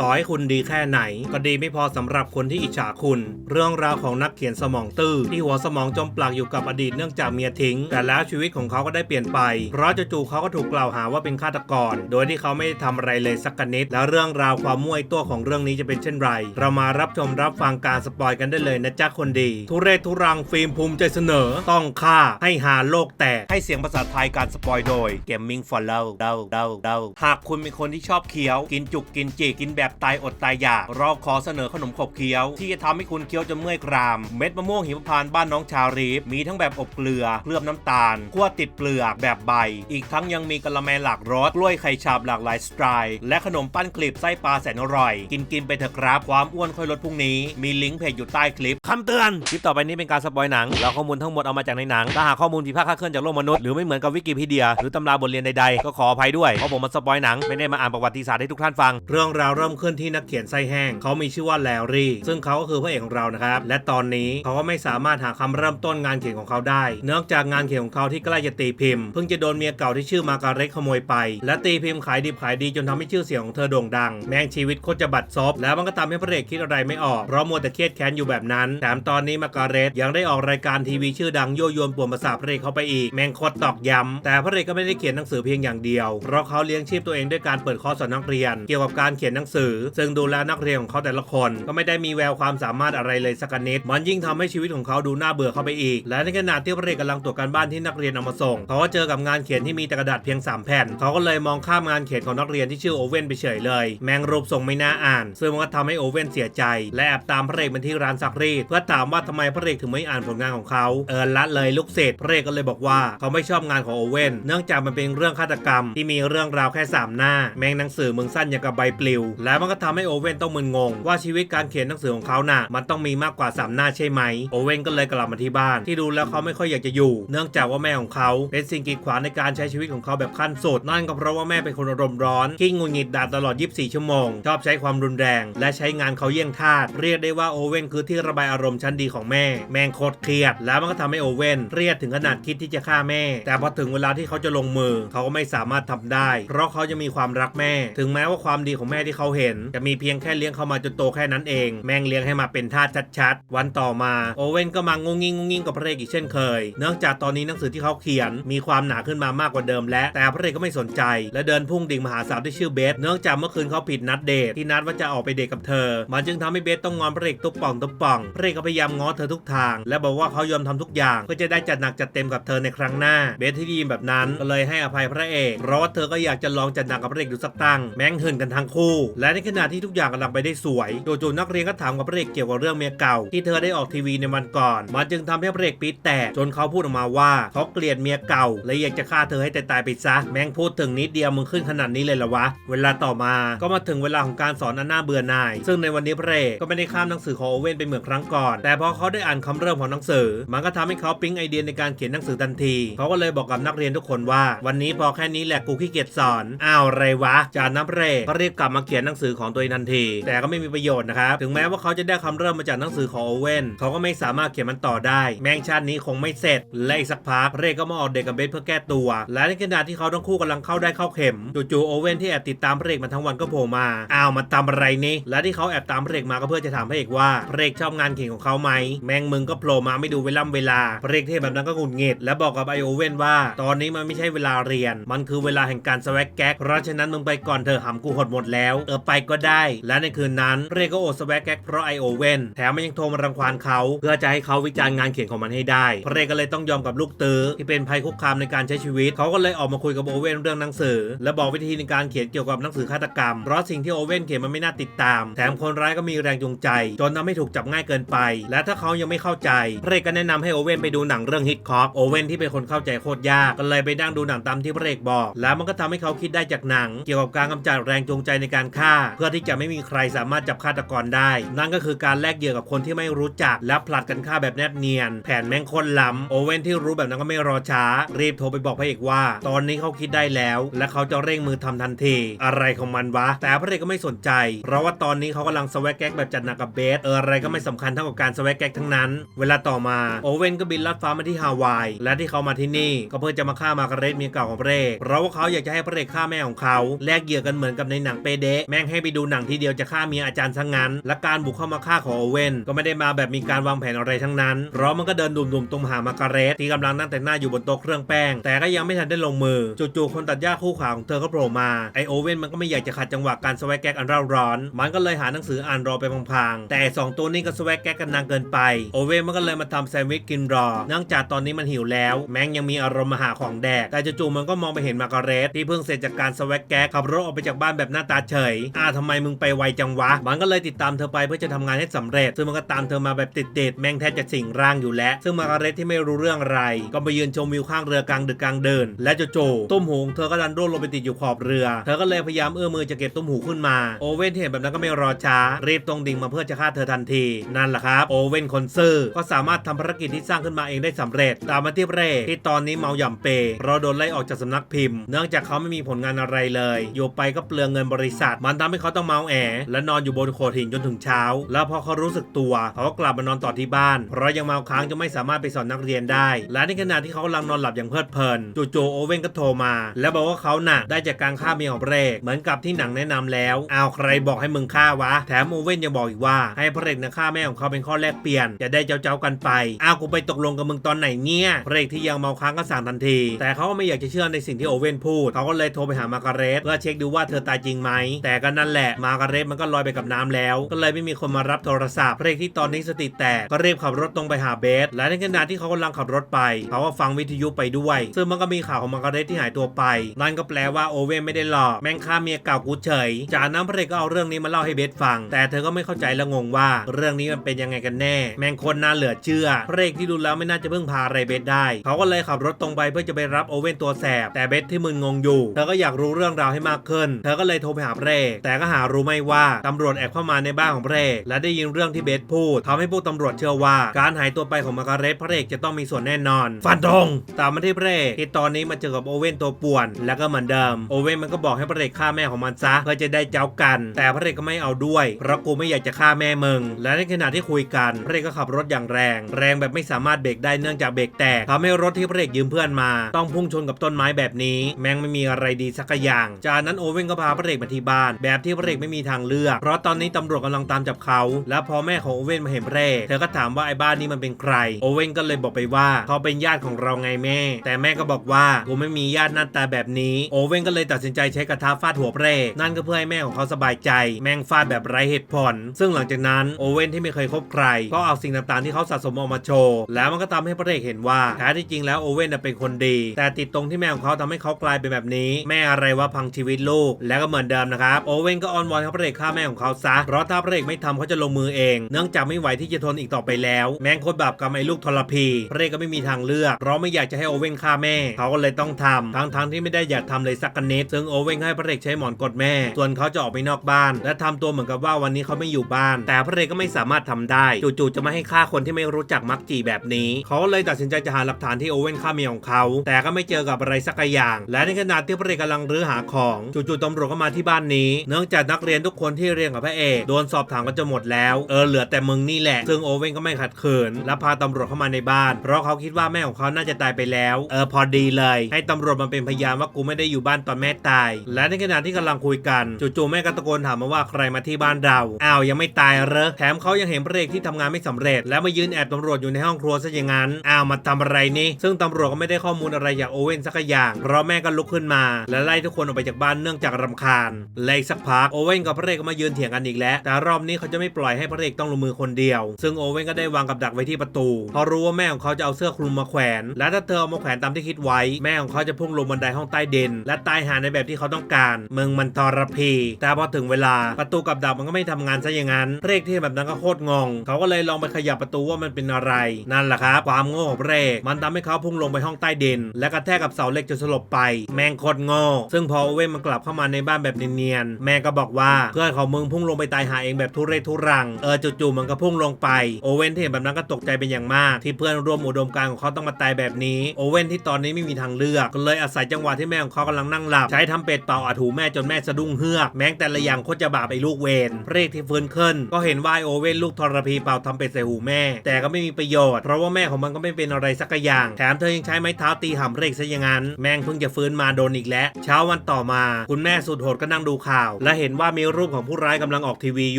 ต่อให้คุณดีแค่ไหน ก็ดีไม่พอสำหรับคนที่อิจฉาคุณ เรื่องราวของนักเขียนสมองตื้อที่หัวสมองจมปลักอยู่กับอดีตเนื่องจากเมียทิ้ง แต่แล้วชีวิตของเขาก็ได้เปลี่ยนไป เพราะจู่ๆเขาก็ถูกกล่าวหาว่าเป็นฆาตกร โดยที่เขาไม่ได้ทำอะไรเลยสักนิด แล้วเรื่องราวความมั่วตัวของเรื่องนี้จะเป็นเช่นไร เรามารับชมรับฟังการสปอยกันได้เลยนะจ๊ะคนดี ทุเรศทุรังฟิล์มภูมิใจเสนอ ต้องฆ่าให้หาโลกแตกให้เสียงภาษาไทยการสปอยโดย Gaming for Love เดาเดาเดาหากคุณเป็นคนที่ชอบเคี้ยว กินจุกกินจีกินแบบตายอดตายอยาก เราขอเสนอขนมขบเคี้ยว ที่จะทำให้คุณเคี้ยวจนเมื่อยกราม เม็ดมะม่วงหิมพานต์บ้านน้องชารีฟมีทั้งแบบอบเกลือเคลือบน้ำตาลคั่วติดเปลือกแบบใบ อีกทั้งยังมีกะละแมหลากรสกล้วยไข่ฉาบหลากหลายสไตล์และขนมปั้นกลีบไส้ปลาแสนอร่อย กินกินไปเถอะครับความอ้วนค่อยลดพรุ่งนี้ มีลิงก์เพจอยู่ใต้คลิปคำเตือนคลิปต่อไปนี้เป็นการสปอยหนังเราข้อมูลทั้งหมดเอามาจากในหนังถ้าหากข้อมูลผิดพลาดคลาดเคลื่อนจากโลกมนุษย์หรือไม่เหมือนกับวิกิพีเดีย หรือตำราบทเรียนใดๆก็ขออภัยด้วยเพราะผมมาสปอยหนังไม่ได้มาอ่านประวัติศาสตร์ให้ทุกท่านฟัง เรื่องราวเริ่มขึ้นที่นักเขียนไส้แห้ง เขามีชื่อว่าแลรี่ ซึ่งเขาก็คือพระเอกของเรานะครับ และตอนนี้เขาก็ไม่สามารถหาคำเริ่มต้นงานเขียนของเขาได้ เนื่องจากงานเขียนของเขาที่ใกล้จะตีพิมพ์ เพิ่งจะโดนเมียเก่าที่ชื่อมาการเร็กขโมยไป และตีพิมพ์ขายดิบขายดีจนทำให้ชื่อเสียงของเธอโด่งดัง แม่งชีวิตโคตรจะบัดซบแล้วมันก็ทำให้พระเอกคิดอะไรไม่ออก เพราะมัวแต่เครียดแค้นอยู่แบบนั้น แถมตอนนี้มาการเร็กยังได้ออกรายการทีวีชื่อดังโยั่วยนป่วนประสาพระเอกเข้าไปอีก แม่งโคตรตอกย้ำแต่พระเอกก็ไม่ได้เขียนหนังสือเพียงอย่างเดียว เพราะเขาเลี้ยงชีพตัวเองด้วยการเปิดคอร์สสอนนักเรียน เกี่ยวกับการเขียนหนังสือซึ่งดูแลนักเรียนของเขาแต่ละคน ก็ไม่ได้มีแววความสามารถอะไรเลยสักนิดมันยิ่งทำให้ชีวิตของเขาดูน่าเบื่อเข้าไปอีก และในขณะที่พระเอกกำลังตรวจการบ้านที่นักเรียนเอามาส่ง เขาก็เจอกับงานเขียนที่มีแต่กระดาษเพียง 3 แผ่น เขาก็เลยมองข้ามงานเขียนของนักเรียนที่ชื่อโอเว่นไปเฉยเลย แมงรูปทรงไม่น่าอ่าน ซึ่งมันก็ทำให้โอเว่นเสียใจ และแอบตามพระเอกมาที่ร้านซักรีดเพื่อถามว่าทำไมพระเอกถึงไม่อ่านผลงานของเขาเออละเลยลูกเศษพระเอกก็เลยบอกว่าเขาไม่ชอบงานของโอเว่นเนื่องจากมันเป็นเรื่องฆาตกรรมที่มีเรื่องราวแค่ 3 หน้า แมงหนังสือมึงสั้นอย่างกับใบปลิว แลมันก็ทำให้โอเว่นต้องมึนงง ว่าชีวิตการเขียนหนังสือของเขาน่ะ มันต้องมีมากกว่า 3 หน้าใช่ไหม โอเว่นก็เลยกลับมาที่บ้าน ที่ดูแล้วเขาไม่ค่อยอยากจะอยู่ เนื่องจากว่าแม่ของเขาเป็นสิ่งกีดขวางในการใช้ชีวิตของเขาแบบขั้นสุด นั่นก็เพราะว่าแม่เป็นคนอารมณ์ร้อนขี้งุนงิดด่าตลอด 24 ชั่วโมง ชอบใช้ความรุนแรง และใช้งานเขาเยี่ยงทาส เรียกได้ว่าโอเว่นคือที่ระบายอารมณ์ชั้นดีของแม่ แม่งโคตรเครียด แล้วมันก็ทำให้โอเว่นเครียดถึงขนาดคิดที่จะฆ่าแม่ แต่พอถึงเวลาที่เขาจะลงมือ เขาก็ไม่สามารถทำได้ เพราะเขาจะมีความรักแม่ ถึงแม้ว่าความดีของแม่ที่เขาเห็นจะมีเพียงแค่เลี้ยงเขามาจนโตแค่นั้นเอง แม่งเลี้ยงให้มาเป็นทาสชัดๆ วันต่อมาโอเว่นก็มางงงิงงงงิงกับพระเอกอีกเช่นเคย เนื่องจากตอนนี้หนังสือที่เขาเขียน มีความหนาขึ้นมามากกว่าเดิมและแต่พระเอกก็ไม่สนใจ และเดินพุ่งดิ่งมาหาสาวที่ชื่อเบส เนื่องจากเมื่อคืนเขาผิดนัดเดทที่นัดว่าจะออกไปเดทกับเธอ มันจึงทำให้เบสต้องงอนพระเอกตุ๊บป่องตุ๊บป่องพระเอกก็พยายามง้อเธอทุกทาง และบอกว่าเขายอมทำทุกอย่างเพื่อจะได้จัดหนักจัดเต็มกับเธอในครั้งหน้า เบสที่ดีแบบนั้นก็เลยให้อภัยพระเอกเพราะว่าเธอก็อยากจะลองจัดหนักกับพระเอกดูสักตั้งแม่งหื่นกันทั้งคู่ และและในขณะที่ทุกอย่างกำลังไปได้สวยโจู่ๆนักเรียนก็ถามกับพระเอกเกี่ยวกับเรื่องเมียเก่า ที่เธอได้ออกทีวีในวันก่อน มันจึงทำให้พระเอกปี๊ดแตกจนเขาพูดออกมาว่าเขาเกลียดเมียเก่าและอยากจะฆ่าเธอให้ตายๆไปซะแม่งพูดถึงนิดเดียวมึงขึ้นขนาดนี้เลยเหรอวะ เวลาต่อมาก็มาถึงเวลาของการสอนอันน่าเบื่อหน่าย ซึ่งในวันนี้พระเอกก็ไม่ได้ข้ามหนังสือของโอเว่นไปเหมือนครั้งก่อน แต่พอเขาได้อ่านคำเริ่มของหนังสือ มันก็ทำให้เขาปิ๊งไอเดียในการเขียนหนังสือทันที เขาก็เลยบอกกับนักเรียนทุกคนว่า วันนี้พอแค่นี้แหละกูขี้เกียจสอนอ้าวไรวะ จากนั้นพรกก็รีบกลับมาเขียนหนังงสือของตัวเองทันที แต่ก็ไม่มีประโยชน์นะครับ ถึงแม้ว่าเขาจะได้คำเริ่มมาจากหนังสือของโอเว่นเขาก็ไม่สามารถเขียนมันต่อได้ แมงชาตินี้คงไม่เสร็จ และอีกสักพักพรกก็มาออกเด็กกับเบสเพื่อแก้ตัว และในขณะที่เขาทั้งคู่กำลังเข้าได้เข้าเข็มจู่ๆโอเว่นที่แอบติดตามพระเอกมาทั้งวันก็โผล่มาอ้าวมาทำอะไรนี่และที่เขาแอบตามพระเอกมาก็เพื่อจะถามพระเอกว่าพรกชอบงานเขียนของเขาไหมแมงมึงก็โผล่มาไม่ดูเวลาเวลาพระเอกเทพแบบนั้นก็หงุดหงิดและบอกกับไอโอเว่นว่า ตอนนี้มันไม่ใช่เวลาเรียน มันคือเวลาแห่งการสวักแก๊กเพราะฉะนั้นมึงไปก่อนเธอหำกูหดหมดแล้วเออไปก็ได้ และในคืนนั้นพระเอกก็อดสวักแก๊กเพราะไอโอเว่นแถมมันยังโทรมารังควานเขา เพื่อจะให้เขาวิจารณ์งานเขียนของมันให้ได้พระเอกก็เลยต้องยอมกับลูกตื้อที่เป็นภัยคุกคามในการใช้ชีวิต เขาก็เลยออกมาคุยกับโอเว่นเรื่องหนังสือ และบอกวิธีในการเขียนเกี่ยวกับหนังสือฆาตกรรมเพราะสิ่งที่โอเว่นเขียนมันไม่น่าติดตาม แถมคนร้ายก็มีแรงจูงใจ จนทำให้ถูกจับง่ายเกินไป และถ้าเขายังไม่เข้าใจพระเอกก็แนะนำให้โอเว่นไปดูหนังเรื่องฮิตคอกโอเว่นที่เป็นคนเข้าใจโคตรยากก็เลยไปนั่งดูหนังตามที่พระเอกบอก แล้วมันก็ทำให้เขาคิดได้จากหนัง เกี่ยวกับการกำจัดแรงจูงใจในการฆ่าเพื่อที่จะไม่มีใครสามารถจับฆาตกรได้ นั่นก็คือการแลกเหยื่อกับคนที่ไม่รู้จัก และผลัดกันฆ่าแบบแนบเนียน แผนแม่งคนล้ำโอเว่นที่รู้แบบนั้นก็ไม่รอช้า รีบโทรไปบอกพระเอกว่า ตอนนี้เขาคิดได้แล้ว และเขาจะเร่งมือทำทันที อะไรของมันวะ แต่พระเอกก็ไม่สนใจ เพราะว่าตอนนี้เขากำลังสวักแก๊กแบบจัดหนักกับเบสเอออะไรก็ไม่สำคัญเท่ากับการสวักแก๊กทั้งนั้น เวลาต่อมาโอเว่นก็บินลัดฟ้ามาที่ฮาวาย และที่เขามาที่นี่ ก็เพื่อจะมาฆ่ามาการเรตเมียเก่าของพระเอกเพราะว่าเขาอยากจะให้พระเอกฆ่าแม่ของเขาแลกเหยื่อกันเหมือนกับในหนังเปเดะแม่งให้ไปดูหนังทีเดียวจะฆ่าเมียอาจารย์ซะงั้น และการบุกเข้ามาฆ่าของโอเว่นก็ไม่ได้มาแบบมีการวางแผนอะไรทั้งนั้น เพราะมันก็เดินดุ่มๆตรงหามาการเรตที่กำลังนั่งแต่งหน้าอยู่บนโต๊ะเครื่องแป้ง แต่ก็ยังไม่ทันได้ลงมือจู่ๆคนตัดหญ้าคู่ขาของเธอก็โผล่มาไอโอเว่นมันก็ไม่อยากจะขัดจังหวะการสวกแก๊กอันเร่าร้อน มันก็เลยหาหนังสืออ่านรอไปพลางๆ แต่สองตัวนี้ก็สวกแก๊กกันนานเกินไปโอเว่นมันก็เลยมาทำแซนด์วิชกินรอ เนื่องจากตอนนี้มันหิวแล้ว แม้งยังมีอารมณ์มาหาของแดกแต่จู่ๆมันก็มองไปเห็นมาการเรตที่เพิ่งเสร็จจากการสวแก๊กขับรถออกไปจากบ้านแบบหน้าตาเฉยอ้าทำไมมึงไปไวจังวะ มันก็เลยติดตามเธอไปเพื่อจะทำงานให้สำเร็จ ซึ่งมันก็ตามเธอมาแบบติดเดดแม่งแทบจะสิงร่างอยู่แล้ว ซึ่งมาการเรตที่ไม่รู้เรื่องอะไร ก็ไปยืนชมวิวข้างเรือกลางดึกกลางเดิน และโจู่ๆตุ้มหูงเธอก็ดันร่วงลงไปติดอยู่ขอบเรือ เธอก็เลยพยายามเอื้อมมือจะเก็บตุ้มหูขึ้นมา โอเว่นเห็นแบบนั้นก็ไม่รอช้า รีบตรงดิ่งมาเพื่อจะฆ่าเธอทันที นั่นแหละครับ โอเว่นคนซื่อก็สามารถทำภารกิจที่สร้างขึ้นมาเองได้สำเร็จ ตามมาที่เร่ที่ตอนนี้เมาหย่ำเปเพราะโดนไล่ออกจากสำนักพิมพ์ เนื่องจากเขาไม่มีผลงานอะไรเลย อยู่ไปก็เปลืองเงินบริษัท มันทำให้เขาต้องเมาแอ และนอนอยู่บนโขดหินจนถึงเช้า แล้วพอเขารู้สึกตัว เขาก็กลับมานอนต่อที่บ้าน เพราะยังเมาค้างจะไม่สามารถไปสอนนักเรียนได้ และในขณะที่เขากำลังนอนหลับอย่างเพลิดเพลินจู่ๆโอเว่นก็โทรมา แล้วบอกว่าเขาหน่ะได้จากการฆ่าเมียของพระเอกเหมือนกับที่หนังแนะนำแล้วเอาใครบอกให้มึงฆ่าวะ แถมโอเว่นยังบอกอีกว่าให้พระเอกนะฆ่าแม่ของเขาเป็นข้อแลกเปลี่ยนจะได้เจ้าๆกันไปอ้าวกูไปตกลงกับมึงตอนไหนเนี่ยพระเอกที่ยังเมาค้างก็สั่งทันที แต่เขาก็ไม่อยากจะเชื่อในสิ่งที่โอเว่นพูดเขาก็เลยโทรไปหามาการเรตเพื่อเช็คดูว่าเธอตายจริงไหมแต่ก็นั่นแหละ มาการเรตมันก็ลอยไปกับน้ำแล้ว ก็เลยไม่มีคนมารับโทรศัพท์พระเอกที่ตอนนี้สติแตกก็รีบขับรถตรงไปหาเบส และในขณะที่เขากำลังขับรถไป เขาก็ฟังวิทยุไปด้วย ซึ่งมันก็มีข่าวของมาการเรตที่หายตัวไป นั่นก็แปลว่าโอเว่นไม่ได้หลอกแม่งฆ่าเมียเก่ากูเฉย จากนั้นพระเอกก็เอาเรื่องนี้มาเล่าให้เบสฟัง แต่เธอก็ไม่เข้าใจและงงว่า เรื่องนี้มันเป็นยังไงกันแน่ แม่งคนน่าเหลือเชื่อพระเอกที่ดูแล้วไม่น่าจะเพึ่งพาอะไรเบสได้ เขาก็เลยขับรถตรงไปเพื่อจะไปรับโอเว่นตัวแสบ แต่เบสที่มึนงงอยู่ เธอก็อยากรู้เรื่องราวให้มากขึ้น เธอก็เลยโทรไปหาพระเอกแต่ก็หารู้ไม่ว่าตำรวจแอบเข้ามาในบ้านของพระเอกและได้ยินเรื่องที่เบสพูดทำให้พวกตำรวจเชื่อว่าการหายตัวไปของมาการ์เรตพระเอกจะต้องมีส่วนแน่นอน ฟันธงตามมาที่พระเอกที่ตอนนี้มาเจอกับโอเว่นตัวป่วน แล้วก็เหมือนเดิมโอเว่นมันก็บอกให้พระเอกฆ่าแม่ของมันซะเพื่อจะได้เจ้ากัน แต่พระเอกก็ไม่เอาด้วยเพราะกูไม่อยากจะฆ่าแม่มึงและในขณะที่คุยกันพระเอกก็ขับรถอย่างแรง แรงแบบไม่สามารถเบรกได้เนื่องจากเบรกแตกทำให้รถที่พระเอกยืมเพื่อนมา ต้องพุ่งชนกับต้นไม้แบบนี้ แม่งไม่มีอะไรดีสักอย่าง จากนั้นโอเว่นก็พาพระเอกมาที่บ้านแบบที่พระเอกไม่มีทางเลือก เพราะตอนนี้ตำรวจกำลังตามจับเขา และพอแม่ของโอเว่นมาเห็นพระเอกเธอก็ถามว่าไอ้บ้านนี้มันเป็นใคร โอเว่นก็เลยบอกไปว่าเขาเป็นญาติของเราไงแม่ แต่แม่ก็บอกว่ากูไม่มีญาติหน้าตาแบบนี้โอเว่นก็เลยตัดสินใจใช้กระทะฟาดหัวพระเอกนั่นก็เพื่อให้แม่ของเขาสบายใจ แม่งฟาดแบบไร้เหตุผล ซึ่งหลังจากนั้นโอเว่นที่ไม่เคยคบใคร ก็เอาสิ่งต่างๆที่เขาสะสมออกมาโชว์ แล้วมันก็ทำให้พระเอกเห็นว่าแท้ที่จริงแล้วโอเว่นเป็นคนดี แต่ติดตรงที่แม่ของเขาทำให้เขากลายเป็นแบบนี้ แม่อะไรว่าพังชีวิตลูก แล้วก็เหมือนเดิมนะครับโอเว่นก็อ้อนวอนให้พระเอกฆ่าแม่ของเขาซะ เพราะถ้าพระเอกไม่ทำเขาจะลงมือเอง เนื่องจากไม่ไหวที่จะทนอีกต่อไปแล้ว แม่งโคตรบาปกับไอ้ลูกทรพี พระเอกก็ไม่มีทางเลือก เพราะไม่อยากจะให้โอเว่นฆ่าแม่ เขาก็เลยต้องทำทั้งๆที่ไม่ได้อยากทำเลยสักนิดซึ่งโอเว่นให้พระเอกใช้หมอนกดแม่ ส่วนเขาจะออกไปนอกบ้าน และทำตัวเหมือนกับว่าวันนี้เขาไม่อยู่บ้าน แต่พระเอกก็ไม่สามารถทำได้ จู่ๆจะไม่ให้ฆ่าคนที่ไม่รู้จักมักจีแบบนี้ เขาเลยตัดสินใจจะหาหลักฐานที่โอเว่นฆ่าเมียของเขา แต่ก็ไม่เจอกับอะไรสักอย่าง และในขณะที่พระเอกกำลังรื้อหาของ จู่ๆตำรวจก็มาที่บ้านนี้เนื่องจากนักเรียนทุกคนที่เรียนกับพระเอกโดนสอบถามกันจะหมดแล้ว เออเหลือแต่มึงนี่แหละ ซึ่งโอเว่นก็ไม่ขัดขืนและพาตำรวจเข้ามาในบ้าน เพราะเขาคิดว่าแม่ของเขาน่าจะตายไปแล้ว เออพอดีเลย ให้ตำรวจมาเป็นพยานว่ากูไม่ได้อยู่บ้านตอนแม่ตาย และในขณะที่กำลังคุยกันจู่ๆแม่ก็ตะโกนถามมาว่าใครมาที่บ้านเราอ้าวยังไม่ตายเหรอแถมเขายังเห็นพระเอกที่ทำงานไม่สำเร็จ แล้วมายืนแอบตำรวจอยู่ในห้องครัวซะอย่างนั้นอ้าวมาทำอะไรนี่ ซึ่งตำรวจก็ไม่ได้ข้อมูลอะไรจากโอเว่นสักอย่างเพราะแม่ก็ลุกขึ้นมา และไล่ทุกคนออกไปจากบ้านเนื่องจากรำคาญและอีกสักพักโอเว่นกับพระเอกก็มายืนเถียงกันอีกแล้ว แต่รอบนี้เขาจะไม่ปล่อยให้พระเอกต้องลงมือคนเดียว ซึ่งโอเว่นก็ได้วางกับดักไว้ที่ประตูเพราะรู้ว่าแม่ของเขาจะเอาเสื้อคลุมมาแขวน และถ้าเธอเอามาแขวนตามที่คิดไว้ แม่ของเขาจะพุ่งลงบันไดห้องใต้ดิน และตายหาในแบบที่เขาต้องการมึงมันทรพี แต่พอถึงเวลาประตูกับดักมันก็ไม่ทำงานซะอย่างนั้นพระเอกที่แบบนั้นก็โคตรงง เขาก็เลยลองไปขยับประตูว่ามันเป็นอะไร นั่นแหละครับความโง่ของพระเอกมันทำให้เขาพุ่งลงไปห้องใต้ดิน และกระแทกกับเสาเหล็กจนสลบไป แมงโคตรโง่ซึ่งพอโอเว่นมันกลับเข้ามาในบ้านแบบเนียนๆแม่ก็บอกว่าเพื่อนของมึงพุ่งลงไปตายหาเองแบบทุเรศทุรัง เออจู่ๆมันก็พุ่งลงไป โอเว่นที่เห็นแบบนั้นก็ตกใจเป็นอย่างมาก ที่เพื่อนร่วมอุดมการของเขาต้องมาตายแบบนี้ โอเว่นที่ตอนนี้ไม่มีทางเลือกก็เลยอาศัยจังหวะที่แม่ของเขากำลังนั่งหลับ ใช้ทำเป็ดเป่าอาถูแม่จนแม่สะดุ้งเฮือกแม้งแต่ละอย่างโคตรจะบาปไอ้ลูกเวนพระเอกที่ฟื้นขึ้น ก็เห็นว่าโอเว่นลูกทรพีเป่าทำเป็ดใส่หูแม่ แต่ก็ไม่มีประโยชน์เพราะว่าแม่ของมันก็ไม่เป็นอะไรสักอย่าง แถมเธอยังใช้ไม้เท้าตีหำพรกซะอย่างนั้นแม่งเพิ่งจะฟื้นมาโดนอีกแล้ว เช้าวันต่อมา คุณแม่สุดโหดก็นั่งดูข่าวและเห็นว่ามีรูปของผู้ร้ายกำลังออกทีวีอ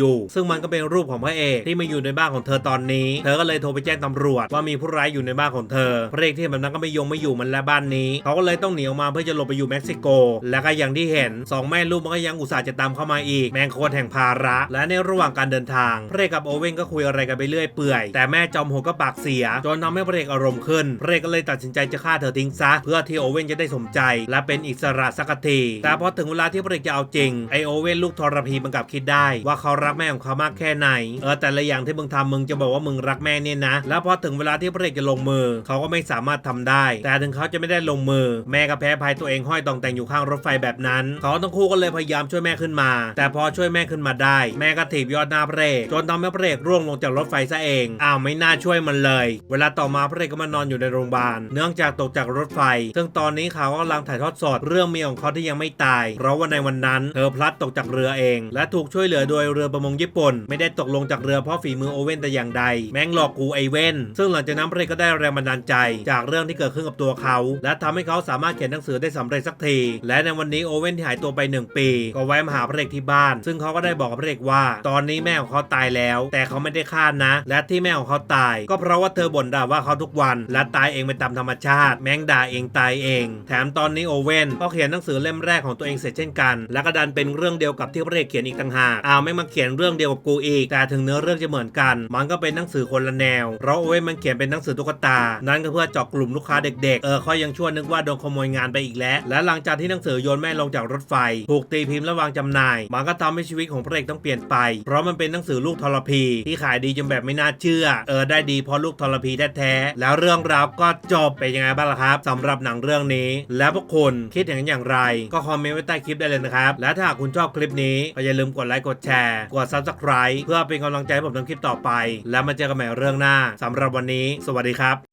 ยู่ ซึ่งมันก็เป็นรูปของพระเอกที่มาอยู่ในบ้านของเธอตอนนี้ เธอก็เลยโทรไปแจ้งตำรวจว่ามีผู้ร้ายอยู่ในบ้านของเธอ พระเอกที่แบบนั้นก็ไม่ยงไม่อยู่มันและบ้านนี้เขาก็เลยต้องหนีออกมาเพื่อจะหลบไปอยู่เม็กซิโก และก็อย่างที่เห็นสองแม่ลูกมันก็ยังอุตส่าห์จะตามเข้ามาอีกแมงโคตรแห่งภาระ และในระหว่างการเดินทางพระเอกกับโอเว่นก็คุยอะไรกันไปเรื่อยเปื่อย แต่แม่จอมโหดก็ปากเสียจนทำให้พระเอกอารมณ์ขึ้นพระเอกก็เลยตัดสินใจจะฆ่าเธอทิ้งซะเพื่อที่โอเว่นจะได้สมใจ และเป็นอิสระสักทีแต่พอถึงเวลาที่พระเอกจะเอาจริงไอโอโอเว่นลูกทรพีมันกลับคิดได้ ว่าเขารักแม่ของเขามากแค่ไหน เออแต่ละอย่างที่มึงทำมึงจะบอกว่ามึงรักแม่เนี่ยนะ แล้วพอถึงเวลาที่พระเอกจะลงมือ เขาก็ไม่สามารถทำได้ แต่ถึงเขาจะไม่ได้ลงมือ แม่ก็แพ้ภัยตัวเองห้อยตองแต่งอยู่ข้างรถไฟแบบนั้น เขาทั้งคู่ก็เลยพยายามช่วยแม่ขึ้นมา แต่พอช่วยแม่ขึ้นมาได้ แม่ก็ถีบยอดหน้าพระเอกจนทำให้พระเอกร่วงลงจากรถไฟซะเอง อ้าวไม่น่าช่วยมันเลย เวลาต่อมาพระเอกก็มานอนอยู่ในโรงพยาบาล เนื่องจากตกจากรถไฟ ซึ่งตอนนี้เขากำลังถ่ายทอดสดเรื่องเมียของเขาที่ยังไม่ตาย เพราะว่าในวันนั้นเธอพลดตกจากเรือเอง และถูกช่วยเหลือโดยเรือประมงญี่ปุ่น ไม่ได้ตกลงจากเรือเพราะฝีมือโอเว่นแต่อย่างใด แม่งหลอกกูไอเว่นซึ่งหลังจากนั้นพระเอกก็ได้แรงบันดาลใจ จากเรื่องที่เกิดขึ้นกับตัวเขา และทำให้เขาสามารถเขียนหนังสือได้สำเร็จสักที และในวันนี้โอเว่นที่หายตัวไปหนึ่งปี ก็แวะมาหาพระเอกที่บ้าน ซึ่งเขาก็ได้บอกกับพระเอกว่า ตอนนี้แม่ของเขาตายแล้ว แต่เขาไม่ได้ฆ่านะ และที่แม่ของเขาตาย ก็เพราะว่าเธอบ่นด่าว่าเขาทุกวัน และตายเองไปตามธรรมชาติ แม่งด่าเองตายเอง แถมตอนนี้โอเว่นก็เขียนหนังสือเล่มแรกของตัวเองเสร็จเช่นกัน และก็ดันเป็นเรื่องเดียวกับที่พระเอกเขียนอีกต่างหากอ้าวไม่มาเขียนเรื่องเดียวกับกูอีก แต่ถึงเนื้อเรื่องจะเหมือนกัน มันก็เป็นหนังสือคนละแนวเราะโอเว่นมันเขียนเป็นหนังสือตุ๊กตา นั่นก็เพื่อเจาะกลุ่มลูกค้าเด็กๆ เออเขายังชั่วนึกว่าโดนขโมยงานไปอีกแล้ว และหลังจากที่หนังสือโยนแม่ลงจากรถไฟ ถูกตีพิมพ์และวางจำหน่าย มันก็ทำให้ชีวิตของพระเอกต้องเปลี่ยนไป เพราะมันเป็นหนังสือลูกทรพีที่ขายดีจนแบบไม่น่าเชื่อ เออได้ดีเพราะลูกทรพีแท้ๆ แล้วเรื่องราวก็จบไปนยังไงบ้างล่ะครับสำหรับหนังเรื่องนี้ แล้วพวกคุณคิดเห็นอย่างไร ก็คอมเมนต์ไว้ใต้คลิปได้เลยนะครับ และถ้าหากคุณชอบคลิปนี้ ก็อย่าลืมกดไลค์กดแชร์ กด subscribe เพื่อเป็นกำลังใจให้ผมทำคลิปต่อไป แล้วมาเจอกันใหม่เรื่องหน้าสำหรับวันนี้ สวัสดีครับ